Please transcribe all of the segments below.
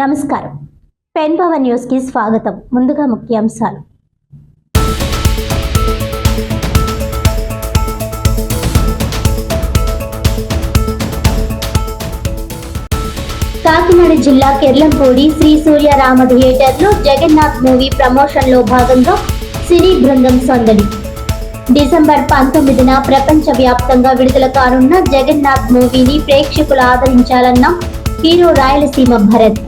నమస్కారం. Pen power న్యూస్కి స్వాగతం. ముందుగా ముఖ్యాంశాలు. కాకినాడ జిల్లా కెర్లంపూడి శ్రీ సూర్యరామ థియేటర్లో జగన్నాథ్ మూవీ ప్రమోషన్లో భాగంగా సినీ బృందం సందడి. డిసెంబర్ పంతొమ్మిదిన ప్రపంచ వ్యాప్తంగా విడుదల కానున్న జగన్నాథ్ మూవీని ప్రేక్షకులు ఆదరించాలన్న హీరో రాయలసీమ భరత్.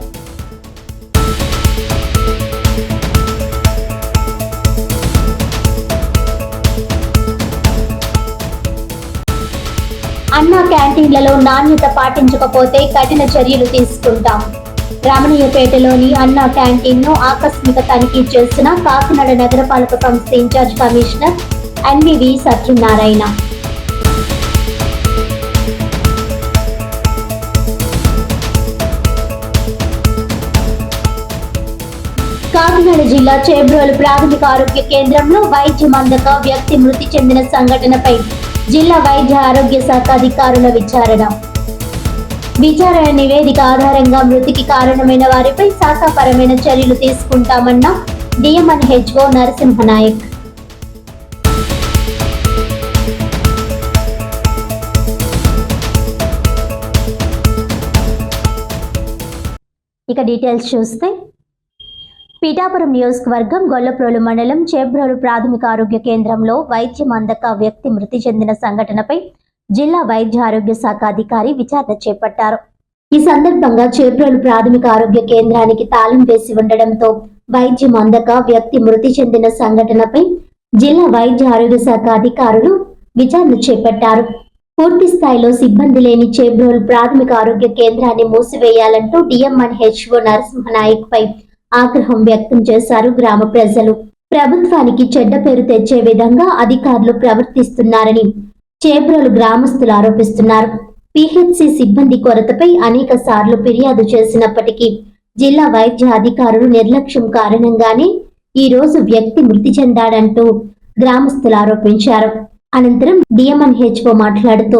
అన్నా క్యాంటీన్లలో నాణ్యత పాటించకపోతే కఠిన చర్యలు తీసుకుంటాం. రామణీయపేటలోని అన్నా క్యాంటీన్ను ఆకస్మిక తనిఖీ చేసిన కాకినాడ నగరపాలక సంస్థ incharge commissioner NVV Satyanarayana. Kakinada జిల్లా చేబ్రోలు ప్రాథమిక ఆరోగ్య కేంద్రంలో వైద్యం అందక వ్యక్తి మృతి చెందిన సంఘటనపై జిల్లా వైద్య ఆరోగ్య శాఖ అధికారుల విచారణ. విచారణ నివేదిక ఆధారంగా మృతికి కారణమైన వారిపై శాఖాపరమైన చర్యలు తీసుకుంటామన్న డిఎంఎన్ హెచ్ఓ నరసింహనాయక్. ఇక డీటెయిల్స్ చూస్తే పీఠాపురం నియోజకవర్గం గొల్లప్రోలు మండలం చేబ్రోలు ప్రాథమిక ఆరోగ్య కేంద్రంలో వైద్యం అందక వ్యక్తి మృతి చెందిన సంఘటనపై జిల్లా వైద్య ఆరోగ్య శాఖ అధికారి విచారణ చేపట్టారు. ఈ సందర్భంగా చేబ్రోలు ప్రాథమిక ఆరోగ్య కేంద్రానికి తాళం వేసి ఉండడంతో వైద్యం అందక వ్యక్తి మృతి చెందిన సంఘటనపై జిల్లా వైద్య ఆరోగ్య శాఖ అధికారులు విచారణ చేపట్టారు. పూర్తి స్థాయిలో సిబ్బంది లేని చేబ్రోలు ప్రాథమిక ఆరోగ్య కేంద్రాన్ని మూసివేయాలంటూ డిఎంఎన్ హెచ్ఓ నరసింహనాయక్ పై ఆగ్రహం వ్యక్తం చేశారు గ్రామ ప్రజలు. ప్రభుత్వానికి చెడ్డ పేరు తెచ్చే విధంగా అధికారులు ప్రవర్తిస్తున్నారని చేబ్రోలు గ్రామస్తులు ఆరోపిస్తున్నారు. పిహెచ్సి సిబ్బంది కొరతపై అనేక సార్లు ఫిర్యాదు చేసినప్పటికీ జిల్లా వైద్య అధికారులు నిర్లక్ష్యం కారణంగానే ఈ రోజు వ్యక్తి మృతి చెందాడంటూ గ్రామస్తులు ఆరోపించారు. అనంతరం డిఎంఎన్ హెచ్ఓ మాట్లాడుతూ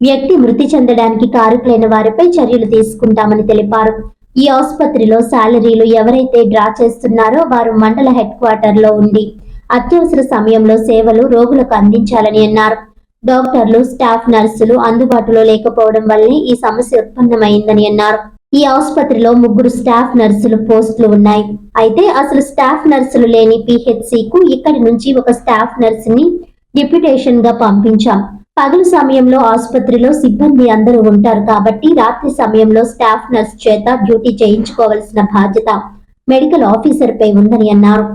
వ్యక్తి మృతి చెందడానికి కారుకులైన వారిపై చర్యలు తీసుకుంటామని తెలిపారు. ఈ ఆసుపత్రిలో శాలరీలు ఎవరైతే డ్రా చేస్తున్నారో వారు మండల హెడ్ క్వార్టర్లో ఉండి అత్యవసర సమయంలో సేవలు రోగులకు అందించాలని అన్నారు. డాక్టర్లు స్టాఫ్ నర్సులు అందుబాటులో లేకపోవడం వల్లే ఈ సమస్య ఉత్పన్నమైందని అన్నారు. ఈ ఆసుపత్రిలో ముగ్గురు స్టాఫ్ నర్సులు పోస్టులు ఉన్నాయి. అయితే అసలు స్టాఫ్ నర్సులు లేని పిహెచ్సి కు ఇక్కడి నుంచి ఒక స్టాఫ్ నర్సుని డిప్యుటేషన్గా పంపించాం. పగలు సమయంలో ఆసుపత్రిలో సిబ్బంది అందరూ ఉంటారు కాబట్టి రాత్రి సమయంలో స్టాఫ్ నర్స్ చేత డ్యూటీ చేయించుకోవాల్సిన బాధ్యత మెడికల్ ఆఫీసర్ పై ఉందని అన్నారు.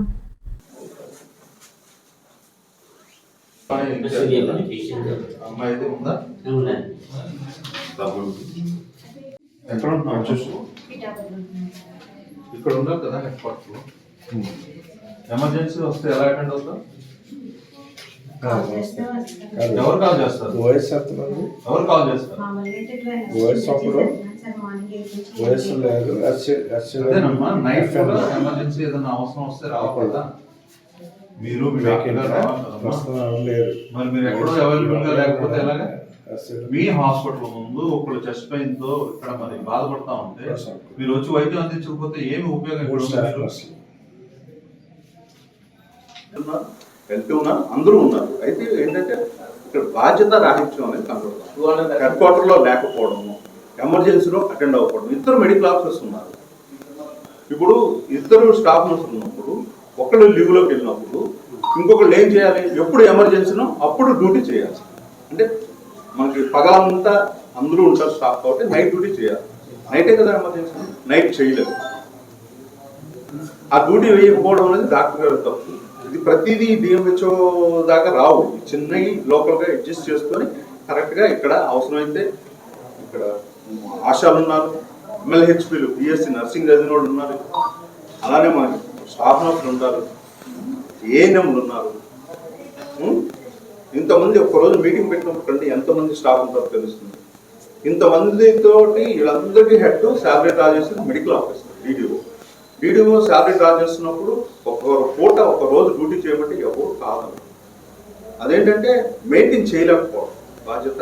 ఇక్కడ ఉన్నారు కదా క్వార్టర్ ఎమర్జెన్సీ వస్తే ఎలా అటెండ్ అవుతావు? ఎవరు కాల్ చేస్తారు? ఓఎస్ చెప్తున్నాను ఎవరు కాల్ చేస్తారు? ఓఎస్ అప్పుడు? ఓఎస్ లేదు. అదేనమ్మా నైట్ కూడా ఎమర్జెన్సీ ఏదైనా అవసరం వస్తే రావకూడదా మీరు మీ డాక్టర్ గారు రావాలి కదమ్మా. ప్రస్తుతం లేరు. మరి మీరు ఎక్కడో అవైలబుల్గా లేకపోతే ఎలాగా? మీ హాస్పిటల్ ముందు ఒకళ్ళు చెస్ట్ పెయిన్తో ఇక్కడ మరి బాధపడతా ఉంటే మీరు వచ్చి వైద్యం అందించకపోతే ఏమి ఉపయోగం మీకు? నర్సులు. వెళ్తూ ఉన్నారు అందరూ ఉన్నారు. అయితే ఏంటంటే ఇక్కడ బాధ్యత రాహిత్యం అనేది కనబడుతుంది హెడ్ క్వార్టర్లో లేకపోవడము ఎమర్జెన్సీలో అటెండ్ అవ్వకపోవడం ఇద్దరు మెడికల్ ఆఫీసర్స్ ఉన్నారు. ఇప్పుడు ఇద్దరు స్టాఫ్ నర్సులు ఉన్నప్పుడు ఒకళ్ళు లీవ్లోకి వెళ్ళినప్పుడు ఇంకొకళ్ళు ఏం చేయాలి? ఎప్పుడు ఎమర్జెన్సీనో అప్పుడు డ్యూటీ చేయాలి. అంటే మనకి పగలంతా అందరూ ఉంటారు స్టాఫ్ కాబట్టి నైట్ డ్యూటీ చేయాలి. నైటే కదా ఎమర్జెన్సీ? నైట్ చేయలేదు ఆ డ్యూటీ వేయకపోవడం అనేది డాక్టర్ గారు తప్పు. ఇది ప్రతిదీ డిఎంహెచ్ఓ దాకా రావు. చిన్నవి లోకల్గా అడ్జస్ట్ చేసుకొని కరెక్ట్గా ఇక్కడ అవసరమైతే ఇక్కడ ఆశాలు ఉన్నారు ఎంఎల్హెచ్పీలు బిఎస్సి నర్సింగ్ చదివిన వాళ్ళు ఉన్నారు. అలానే మనకి స్టాఫ్ నర్సులు ఉంటారు. ఏఎన్ఎంలు ఉన్నారు. ఇంతమంది ఒక్కరోజు మీటింగ్ పెట్టినప్పుడు కంటే ఎంతమంది స్టాఫ్ ఉంటారో తెలుస్తుంది. ఇంతమందితోటి వీళ్ళందరికీ head salary draw medical officer DDO DDO salary draw చేస్తున్నప్పుడు ఒక పూట ఒక రోజు డ్యూటీ చేయబట్టి ఎవరు కాదు. అదేంటంటే మెయింటైన్ చేయలేకపోవడం బాధ్యత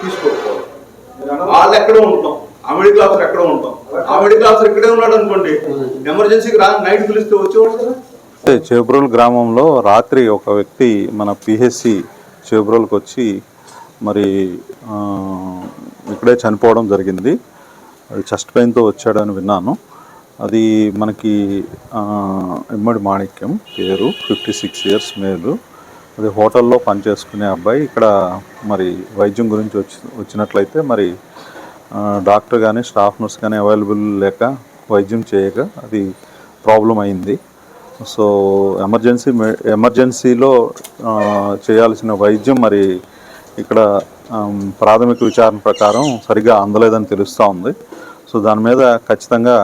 తీసుకోకపోవడం. వాళ్ళు ఎక్కడో ఉంటాం. ఆ మెడికల్ ఆఫీసర్ ఎక్కడో ఉంటాం. ఆ మెడికల్ ఆఫీసర్ ఇక్కడే ఉన్నాడు అనుకోండి ఎమర్జెన్సీకి రా నైట్ పిలిస్తే వచ్చేవాడు కదా. చేబ్రోల్ గ్రామంలో రాత్రి ఒక వ్యక్తి మన పిహెచ్సి చేబ్రోల్కి వచ్చి మరి ఇక్కడే చనిపోవడం జరిగింది. అది చెస్ట్ పెయిన్తో వచ్చాడని విన్నాను. అది మనకి ఇమ్మడి మాణిక్యం పేరు ఫిఫ్టీ సిక్స్ ఇయర్స్ మేలు. అది హోటల్లో పనిచేసుకునే అబ్బాయి. ఇక్కడ మరి వైద్యం గురించి వచ్చి వచ్చినట్లయితే మరి డాక్టర్ కానీ స్టాఫ్ నర్స్ కానీ అవైలబుల్ లేక వైద్యం చేయక అది ప్రాబ్లం అయింది. సో ఎమర్జెన్సీ ఎమర్జెన్సీలో చేయాల్సిన వైద్యం మరి ఇక్కడ ప్రాథమిక విచారణ ప్రకారం సరిగా అందలేదని తెలుస్తూ ఉంది. సో దాని మీద ఖచ్చితంగా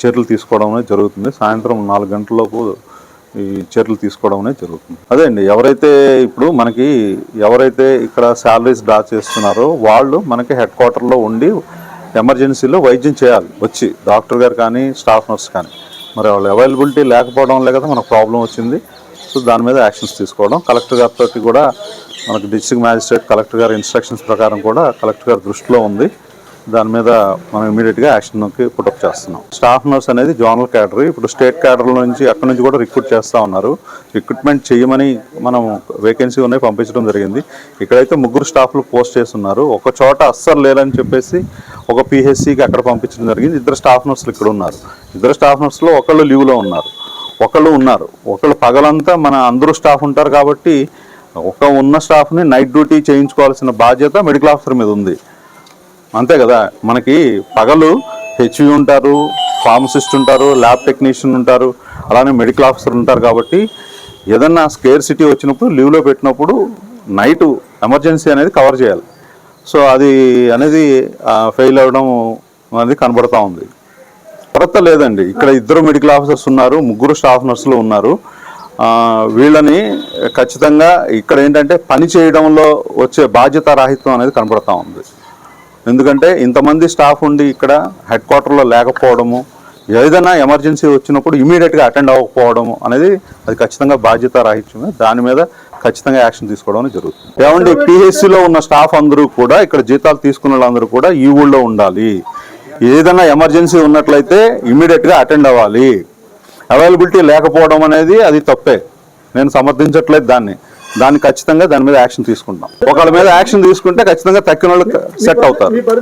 చర్యలు తీసుకోవడం అనేది జరుగుతుంది. సాయంత్రం నాలుగు గంటలలోపు ఈ చర్యలు తీసుకోవడం అనేది జరుగుతుంది. అదే అండి ఎవరైతే ఇప్పుడు మనకి ఎవరైతే ఇక్కడ శాలరీస్ డ్రా చేస్తున్నారో వాళ్ళు మనకి హెడ్ క్వార్టర్లో ఉండి ఎమర్జెన్సీలో వైద్యం చేయాలి వచ్చి డాక్టర్ గారు కానీ స్టాఫ్ నర్స్ కానీ. మరి వాళ్ళ అవైలబిలిటీ లేకపోవడం వల్లే కదా మనకు ప్రాబ్లం వచ్చింది. సో దాని మీద యాక్షన్స్ తీసుకోవడం. కలెక్టర్ గారితో కూడా మనకు డిస్ట్రిక్ట్ మ్యాజిస్ట్రేట్ కలెక్టర్ గారి ఇన్స్ట్రక్షన్స్ ప్రకారం కూడా కలెక్టర్ గారి దృష్టిలో ఉంది. దాని మీద మనం ఇమీడియట్గా యాక్షన్కి పుటప్ చేస్తున్నాం. స్టాఫ్ నర్స్ అనేది జోనల్ క్యాడర్ ఇప్పుడు స్టేట్ క్యాడర్ నుంచి అక్కడ నుంచి కూడా రిక్రూట్ చేస్తూ ఉన్నారు. రిక్రూట్మెంట్ చేయమని మనం వేకెన్సీ ఉన్నాయి పంపించడం జరిగింది. ఇక్కడైతే ముగ్గురు స్టాఫ్లు పోస్ట్ చేస్తున్నారు. ఒక చోట అస్సలు లేరని చెప్పేసి ఒక పిహెచ్సికి అక్కడ పంపించడం జరిగింది. ఇద్దరు స్టాఫ్ నర్సులు ఇక్కడ ఉన్నారు. ఇద్దరు స్టాఫ్ నర్సులు ఒకళ్ళు లీవ్లో ఉన్నారు. ఒకళ్ళు ఉన్నారు. ఒకళ్ళు పగలంతా మన అందరూ స్టాఫ్ ఉంటారు కాబట్టి ఒక ఉన్న స్టాఫ్ని నైట్ డ్యూటీ చేయించుకోవాల్సిన బాధ్యత మెడికల్ ఆఫీసర్ మీద ఉంది. అంతే కదా. మనకి పగలు హెచ్వి ఉంటారు ఫార్మసిస్ట్ ఉంటారు ల్యాబ్ టెక్నీషియన్ ఉంటారు అలానే మెడికల్ ఆఫీసర్ ఉంటారు కాబట్టి ఏదన్నా స్కేర్ సిటీ వచ్చినప్పుడు లీవ్లో పెట్టినప్పుడు నైట్ ఎమర్జెన్సీ అనేది కవర్ చేయాలి. సో అది అనేది ఫెయిల్ అవ్వడం అనేది కనబడతా ఉంది. కొరత లేదండి. ఇక్కడ ఇద్దరు మెడికల్ ఆఫీసర్స్ ఉన్నారు ముగ్గురు స్టాఫ్ నర్సులు ఉన్నారు. వీళ్ళని ఖచ్చితంగా ఇక్కడ ఏంటంటే పని చేయడంలో వచ్చే బాధ్యత రాహిత్వం అనేది కనబడతా ఉంది. ఎందుకంటే ఇంతమంది స్టాఫ్ ఉండి ఇక్కడ హెడ్ క్వార్టర్లో లేకపోవడము ఏదైనా ఎమర్జెన్సీ వచ్చినప్పుడు ఇమీడియట్గా అటెండ్ అవ్వకపోవడము అనేది అది ఖచ్చితంగా బాధ్యత రాహిత్యమే. దాని మీద ఖచ్చితంగా యాక్షన్ తీసుకోవడం జరుగుతుంది. ఏమంటే పిహెచ్సిలో ఉన్న స్టాఫ్ అందరూ కూడా ఇక్కడ జీతాలు తీసుకున్న వాళ్ళందరూ కూడా ఈ ఊళ్ళో ఉండాలి. ఏదైనా ఎమర్జెన్సీ ఉన్నట్లయితే ఇమీడియట్గా అటెండ్ అవ్వాలి. అవైలబిలిటీ లేకపోవడం అనేది అది తప్పే. నేను సమర్థించట్లేదు దాన్ని. దాన్ని ఖచ్చితంగా దాని మీద యాక్షన్ తీసుకుంటాం ఒకళ్ళ మీద యాక్షన్ తీసుకుంటే ఖచ్చితంగా తక్కిన వాళ్ళు సెట్ అవుతారు.